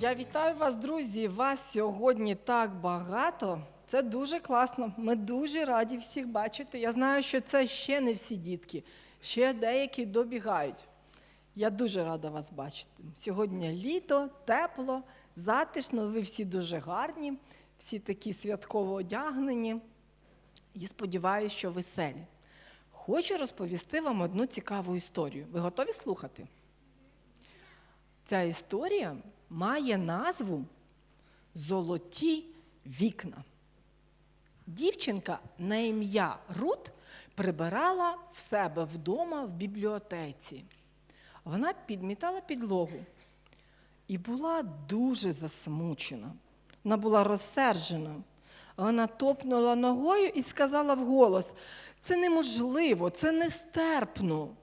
Я вітаю вас, друзі. Вас сьогодні так багато. Це дуже класно. Ми дуже раді всіх бачити. Я знаю, що це ще не всі дітки, ще деякі добігають. Я дуже рада вас бачити. Сьогодні літо, тепло, затишно. Ви всі дуже гарні, всі такі святково одягнені. І сподіваюся, що веселі. Хочу розповісти вам одну цікаву історію. Ви готові слухати? Ця історія має назву Золоті вікна. Дівчинка на ім'я Рут прибирала в себе вдома в бібліотеці. Вона підмітала підлогу і була дуже засмучена. Вона була розсержена. Вона топнула ногою і сказала вголос: це неможливо, це нестерпно.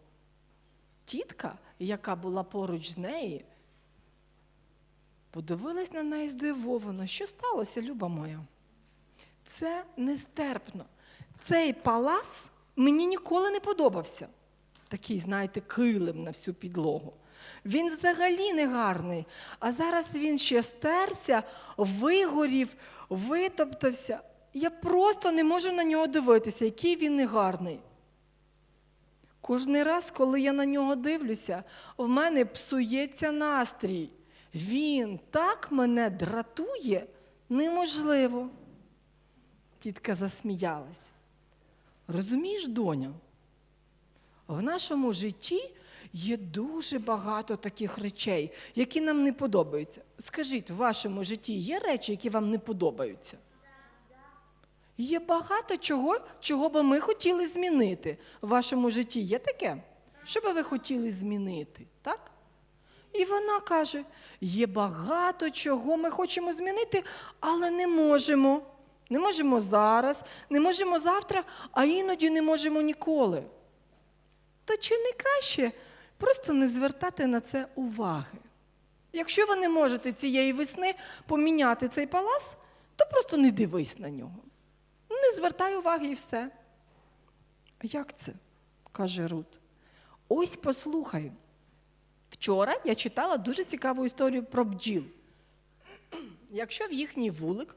Тітка, яка була поруч з нею, подивилась на неї здивовано. Що сталося, люба моя? Це нестерпно. Цей палац мені ніколи не подобався. Такий, знаєте, килим на всю підлогу. Він взагалі не гарний. А зараз він ще стерся, вигорів, витоптався. Я просто не можу на нього дивитися, який він негарний. Кожний раз, коли я на нього дивлюся, в мене псується настрій. Він так мене дратує, неможливо. Тітка засміялась. Розумієш, доня, в нашому житті є дуже багато таких речей, які нам не подобаються. Скажіть, в вашому житті є речі, які вам не подобаються? Є багато чого, чого би ми хотіли змінити. В вашому житті є таке? Що би ви хотіли змінити? Так? І вона каже: є багато чого ми хочемо змінити, але не можемо. Не можемо зараз, не можемо завтра, а іноді не можемо ніколи. То чи не краще просто не звертати на це уваги? Якщо ви не можете цієї весни поміняти цей палац, то просто не дивись на нього. Не звертай уваги і все. Як це? каже Рут. Ось послухай. Вчора я читала дуже цікаву історію про бджіл. Якщо в їхній вулик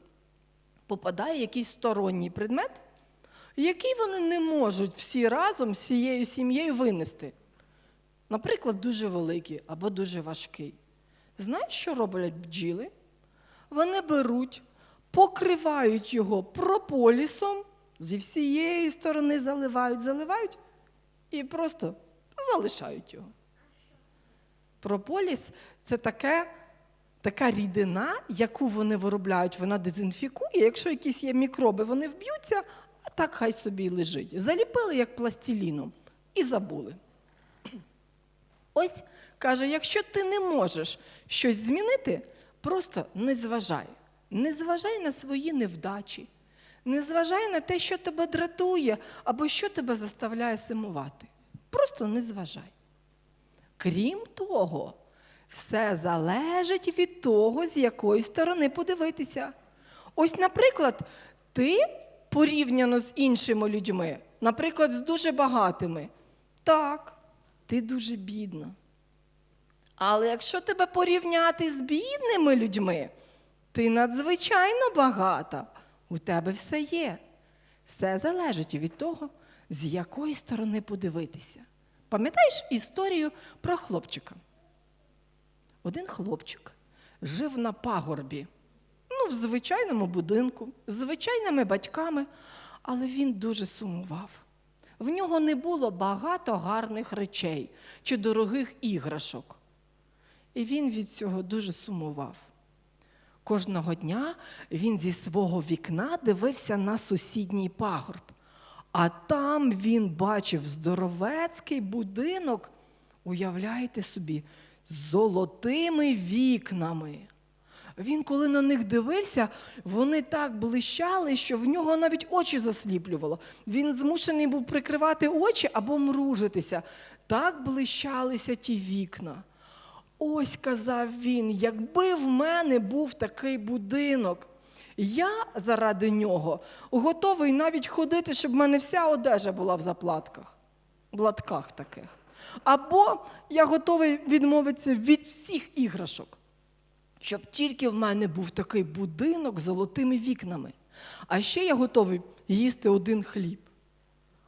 попадає якийсь сторонній предмет, який вони не можуть всі разом, всією сім'єю винести. Наприклад, дуже великий або дуже важкий. Знаєш, що роблять бджіли? Вони беруть, покривають його прополісом, зі всієї сторони заливають, заливають і просто залишають його. Прополіс це таке, така рідина, яку вони виробляють, вона дезінфікує. Якщо якісь є мікроби, вони вб'ються, а так хай собі й лежить. Заліпили як пластиліном і забули. Ось каже: якщо ти не можеш щось змінити, просто не зважай. Не зважай на свої невдачі, не зважай на те, що тебе дратує або що тебе заставляє симувати. Просто не зважай. Крім того, все залежить від того, з якої сторони подивитися. Ось, наприклад, ти порівняно з іншими людьми, наприклад, з дуже багатими, так, ти дуже бідна. Але якщо тебе порівняти з бідними людьми, ти надзвичайно багата, у тебе все є. Все залежить від того, з якої сторони подивитися. Пам'ятаєш історію про хлопчика? Один хлопчик жив на пагорбі, ну, в звичайному будинку, з звичайними батьками, але він дуже сумував. В нього не було багато гарних речей чи дорогих іграшок. І він від цього дуже сумував. Кожного дня він зі свого вікна дивився на сусідній пагорб. А там він бачив здоровецький будинок, уявляєте собі, з золотими вікнами. Він, коли на них дивився, вони так блищали, що в нього навіть очі засліплювало. Він змушений був прикривати очі або мружитися. Так блищалися ті вікна. Ось казав він, якби в мене був такий будинок, я заради нього готовий навіть ходити, щоб в мене вся одежа була в заплатках, в латках таких. Або я готовий відмовитися від всіх іграшок. щоб тільки в мене був такий будинок з золотими вікнами. А ще я готовий їсти один хліб.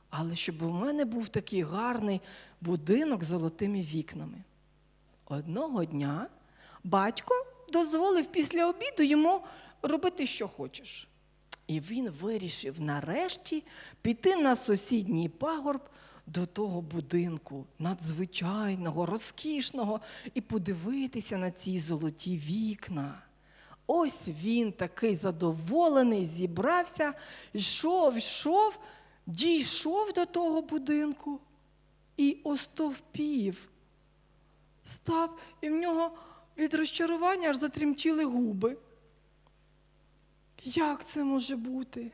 Але щоб у мене був такий гарний будинок з золотими вікнами. Одного дня батько дозволив після обіду йому робити, що хочеш. І він вирішив нарешті піти на сусідній пагорб до того будинку надзвичайного, розкішного, і подивитися на ці золоті вікна. Ось він такий задоволений, зібрався, йшов, йшов, дійшов до того будинку і остовпів. Став, і в нього від розчарування аж затремтіли губи. Як це може бути?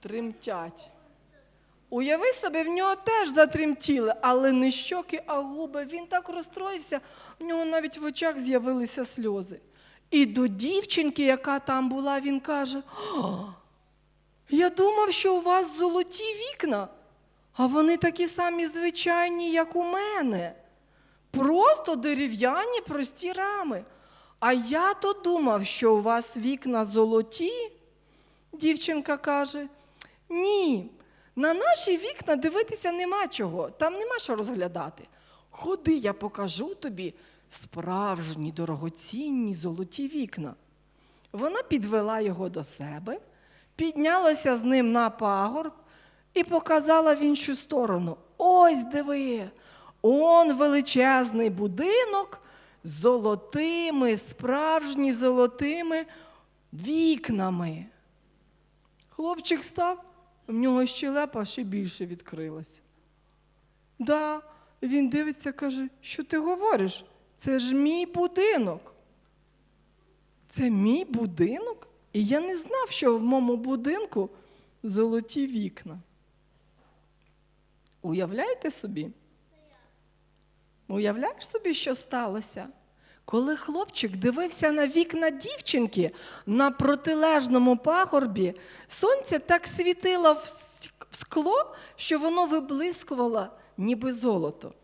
Тремтять. Уяви собі, в нього теж затремтіли, але не щоки, а губи. Він так розстроївся, в нього навіть в очах з'явилися сльози. І до дівчинки, яка там була, він каже: «О, я думав, що у вас золоті вікна, а вони такі самі звичайні, як у мене. Просто дерев'яні прості рами. А я то думав, що у вас вікна золоті. Дівчинка каже: Ні, на наші вікна дивитися нема чого, там нема що розглядати. Ходи, я покажу тобі справжні дорогоцінні золоті вікна. Вона підвела його до себе, піднялася з ним на пагорб і показала в іншу сторону. Ось диви, он величезний будинок з золотими, справжні золотими вікнами. Хлопчик став, в нього щелепа ще більше відкрилася. Да, він дивиться, каже, що ти говориш? Це ж мій будинок. Це мій будинок? І я не знав, що в моєму будинку золоті вікна. Уявляєте собі? Уявляєш собі, що сталося? Коли хлопчик дивився на вікна дівчинки на протилежному пагорбі, сонце так світило в скло, що воно виблискувало, ніби золото.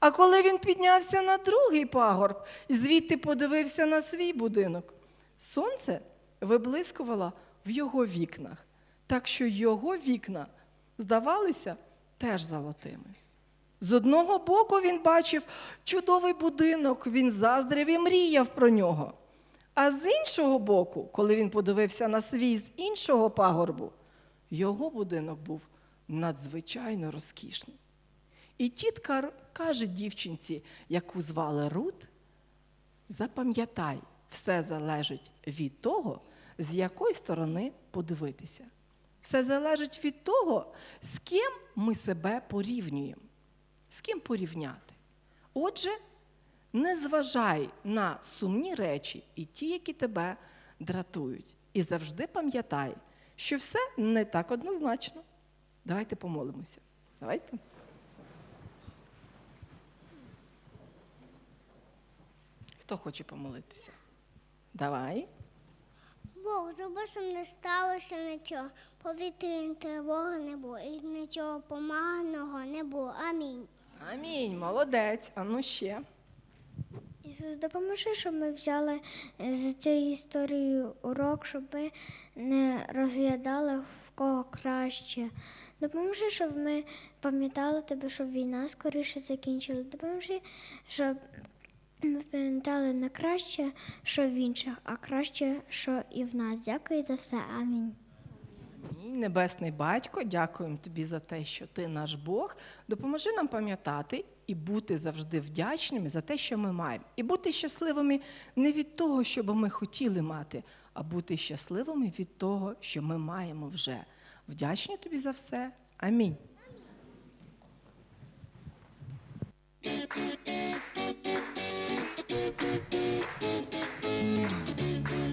А коли він піднявся на другий пагорб і звідти подивився на свій будинок, сонце виблискувало в його вікнах, так що його вікна здавалися теж золотими. З одного боку він бачив чудовий будинок, він заздрив і мріяв про нього. А з іншого боку, коли він подивився на свій з іншого пагорбу, його будинок був надзвичайно розкішний. І тітка каже дівчинці, яку звали Рут, запам'ятай, все залежить від того, з якої сторони подивитися. Все залежить від того, з ким ми себе порівнюємо. З ким порівняти? Отже, не зважай на сумні речі і ті, які тебе дратують. І завжди пам'ятай, що все не так однозначно. Давайте помолимося. Давайте. Хто хоче помолитися? Давай. Бог, зроби, щоб не сталося нічого. Повітряної тривоги не було і нічого поганого не було. Амінь. Амінь, молодець. А ну ще. Ісус, допоможи, щоб ми взяли е, з цієї історії урок, щоб ми не розглядали в кого краще. Допоможи, щоб ми пам'ятали тебе, щоб війна скоріше закінчила. Допоможи, щоб ми пам'ятали не краще, що в інших, а краще, що і в нас. Дякую за все. Амінь. Небесний батько, дякуємо тобі за те, що ти наш Бог. Допоможи нам пам'ятати і бути завжди вдячними за те, що ми маємо, і бути щасливими не від того, що ми хотіли мати, а бути щасливими від того, що ми маємо вже. Вдячні тобі за все. Амінь.